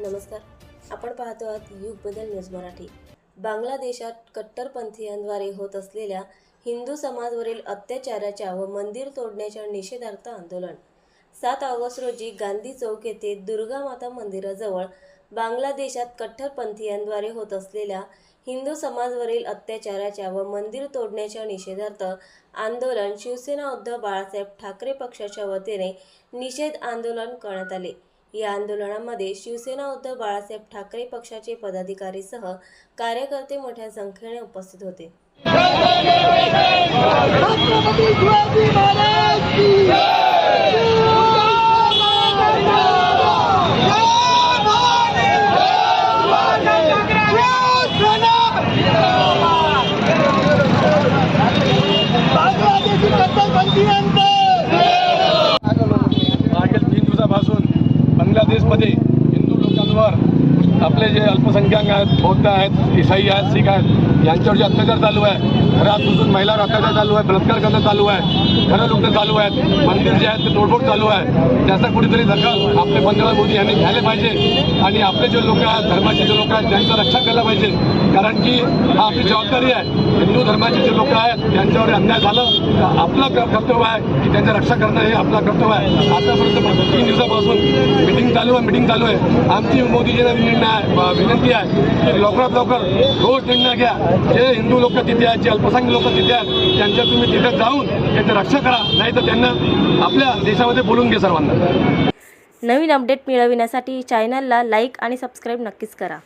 नमस्कार. आपण पाहतो आहात युग बदल न्यूज मराठी. बांगलादेशात कट्टरपंथीयांद्वारे होत असलेल्या हिंदू समाजवरील अत्याचाराच्या व मंदिर तोडण्याच्या निषेधार्थ आंदोलन. सात ऑगस्ट रोजी गांधी चौक येथे दुर्गा माता मंदिराजवळ बांगलादेशात कट्टरपंथीयांद्वारे होत असलेल्या हिंदू समाजवरील अत्याचाराच्या व मंदिर तोडण्याच्या निषेधार्थ आंदोलन शिवसेना उद्धव बाळासाहेब ठाकरे पक्षाच्या वतीने निषेध आंदोलन करण्यात आले. या आंदोलनामध्ये शिवसेना उद्धव बाळासाहेब ठाकरे पक्षाचे पदाधिकारीसह कार्यकर्ते मोठ्या संख्येने उपस्थित होते. छत्रपती बांगलादेशमध्ये हिंदू लोकांवर आपले जे अल्पसंख्याक आहेत बौद्ध आहेत ईसाई आहेत शीख आहेत यांच्यावर जे अत्याचार चालू आहे घरात घुसून महिलावर अत्याचार चालू आहे बलात्कार करणं चालू आहे घरं लुटणं चालू आहेत मंदिर जे आहेत ते तोडफोड चालू आहे. त्याचा कुठेतरी दखल आपले पंतप्रधान मोदी यांनी घ्यायला पाहिजे आणि आपले जे लोक आहेत धर्माचे जे लोक आहेत त्यांचं रक्षण केलं पाहिजे. कारण की हा आपली जबाबदारी आहे. हिंदू धर्माचे जे लोक आहेत त्यांच्यावर अन्याय झालं तर आपलं कर्तव्य आहे की त्यांचं रक्षा करणं हे आपलं कर्तव्य आहे. आतापर्यंत तीन दिवसापासून मिटिंग चालू आहे मिटिंग चालू आहे. आमची मोदीजींना निर्णय विनंती आहे की लवकरात लवकर रोज निर्णय घ्या. जे हिंदू लोक तिथे आहेत जे अल्पसंख्य लोक तिथे आहेत त्यांच्या तुम्ही तिथे जाऊन त्यांचं रक्षा करा. नाही तर त्यांना आपल्या देशामध्ये बोलून घे सर्वांना. नवीन अपडेट मिळविण्यासाठी चॅनलला लाईक आणि सबस्क्राईब नक्कीच करा.